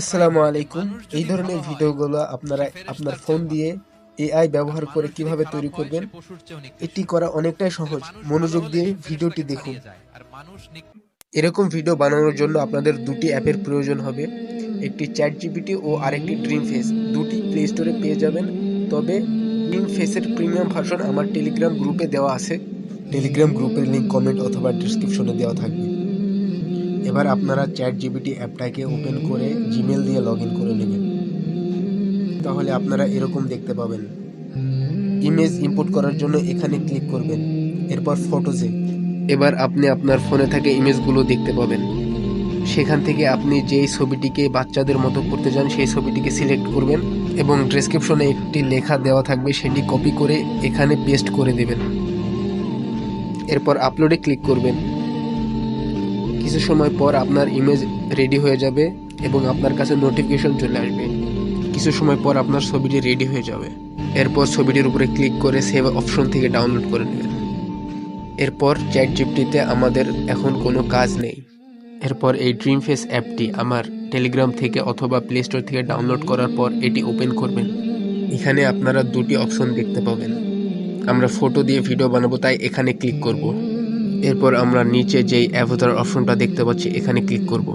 আসসালামু আলাইকুম। এই ধরনের ভিডিওগুলো আপনারা আপনার ফোন দিয়ে এআই ব্যবহার করে কীভাবে তৈরি করবেন এটি করা অনেকটাই সহজ। মনোযোগ দিয়ে ভিডিওটি দেখুন। এরকম ভিডিও বানানোর জন্য আপনাদের দুটি অ্যাপের প্রয়োজন হবে। একটি চ্যাট জিপিটি ও আরেকটি ড্রিম ফেস দুটি প্লে স্টোরে পেয়ে যাবেন। তবে ড্রিম ফেসের প্রিমিয়াম ভার্সন আমার টেলিগ্রাম গ্রুপে দেওয়া আছে। টেলিগ্রাম গ্রুপের লিঙ্ক কমেন্ট অথবা ডিসক্রিপশনে দেওয়া থাকবে। এবার আপনারা চ্যাট জিবিটি অ্যাপটাকে ওপেন করে জিমেল দিয়ে লগ করে নেবেন। তাহলে আপনারা এরকম দেখতে পাবেন। ইমেজ ইনপুট করার জন্য এখানে ক্লিক করবেন। এরপর ফটোজে এবার আপনি আপনার ফোনে থাকা ইমেজগুলো দেখতে পাবেন। সেখান থেকে আপনি যেই ছবিটিকে বাচ্চাদের মতো করতে চান সেই ছবিটিকে সিলেক্ট করবেন এবং ডেসক্রিপশনে একটি লেখা দেওয়া থাকবে, সেটি কপি করে এখানে পেস্ট করে দেবেন। এরপর আপলোডে ক্লিক করবেন। কিছু সময় পর আপনার ইমেজ রেডি হয়ে যাবে এবং আপনার কাছে নোটিফিকেশন চলে আসবে। কিছু সময় পর আপনার ছবিটি রেডি হয়ে যাবে। এরপর ছবিটির উপরে ক্লিক করে সেভ অপশন থেকে ডাউনলোড করে নেবেন। এরপর চ্যাট জিপটিতে আমাদের এখন কোনো কাজ নেই। এরপর এই ড্রিম ফেস অ্যাপটি আমার টেলিগ্রাম থেকে অথবা প্লে স্টোর থেকে ডাউনলোড করার পর এটি ওপেন করবেন। এখানে আপনারা দুটি অপশন দেখতে পাবেন। আমরা ফটো দিয়ে ভিডিও বানাবো, তাই এখানে ক্লিক করব। এরপর আমরা নিচে যেই অ্যাভোতার অপশনটা দেখতে পাচ্ছি, এখানে ক্লিক করব।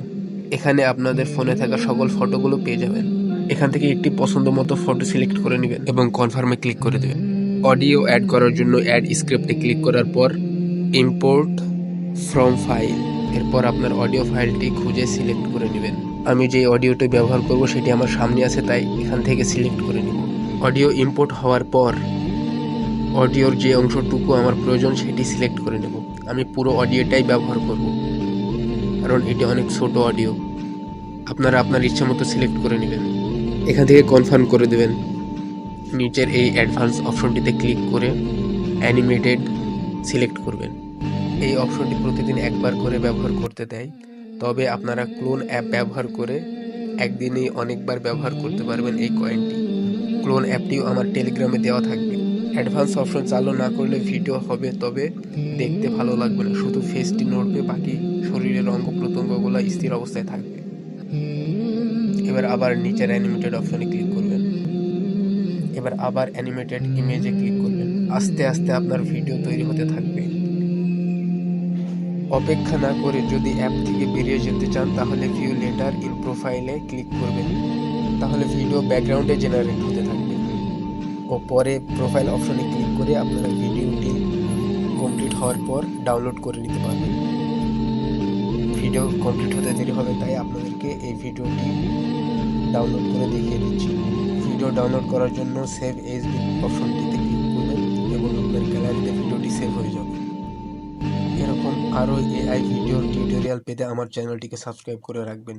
এখানে আপনাদের ফোনে থাকা সকল ফটোগুলো পেয়ে যাবেন। এখান থেকে একটি পছন্দ মতো ফটো সিলেক্ট করে নেবেন এবং কনফার্মে ক্লিক করে দেবেন। অডিও অ্যাড করার জন্য অ্যাড স্ক্রিপ্টে ক্লিক করার পর ইম্পোর্ট ফ্রম ফাইল এরপর আপনার অডিও ফাইলটি খুঁজে সিলেক্ট করে নেবেন। আমি যে অডিওটি ব্যবহার করব, সেটি আমার সামনে আছে, তাই এখান থেকে সিলেক্ট করে নিব। অডিও ইম্পোর্ট হওয়ার পর অডিওর যে অংশটুকু আমার প্রয়োজন, সেটি সিলেক্ট করে নেব। আমি পুরো অডিওটাই ব্যবহার করব। কারণ এটি অনেক ছোট অডিও। আপনারা আপনার ইচ্ছা মতো সিলেক্ট করে নেবেন। এখান থেকে কনফার্ম করে দেবেন। নিচের এই অ্যাডভান্স অপশনটিতে ক্লিক করে অ্যানিমেটেড সিলেক্ট করবেন। এই অপশনটি প্রতিদিন একবার করে ব্যবহার করতে দেয়। তবে আপনারা ক্লোন অ্যাপ ব্যবহার করে একদিনেই অনেকবার ব্যবহার করতে পারবেন এই কয়েনটি। ক্লোন অ্যাপটিও আমার টেলিগ্রামে দেওয়া থাকবে। অ্যাডভান্স অপশন চালু না করলে ভিডিও হবে, তবে দেখতে ভালো লাগবে না। শুধু ফেসটি নড়বে, বাকি শরীরের অঙ্গ প্রত্যঙ্গগুলো স্থির অবস্থায় থাকবে। এবার আবার নিচের অ্যানিমেটেড অপশনে ক্লিক করবেন। এবার আবার অ্যানিমেটেড ইমেজে ক্লিক করবেন। আস্তে আস্তে আপনার ভিডিও তৈরি হতে থাকবে। অপেক্ষা না করে যদি অ্যাপ থেকে বেরিয়ে যেতে চান, তাহলে ভিউ লেটার ইন প্রোফাইলে ক্লিক করবেন। তাহলে ভিডিও ব্যাকগ্রাউন্ডে জেনারেট হতে থাকবে। ও পরে প্রোফাইল অপশনে ক্লিক করে আপনারা ভিডিওটি কমপ্লিট হওয়ার পর ডাউনলোড করে নিতে পারবেন। ভিডিও কমপ্লিট হতে দেরি হবে, তাই আপনাদেরকে এই ভিডিওটি ডাউনলোড করে দেখিয়ে দিচ্ছি। ভিডিও ডাউনলোড করার জন্য সেভ এস অপশনটিতে ক্লিক করবেন এবং আপনার গ্যালারিতে ভিডিওটি সেভ হয়ে যাবে। এরকম আরও এআই ভিডিওর টিউটোরিয়াল পেতে আমার চ্যানেলটিকে সাবস্ক্রাইব করে রাখবেন।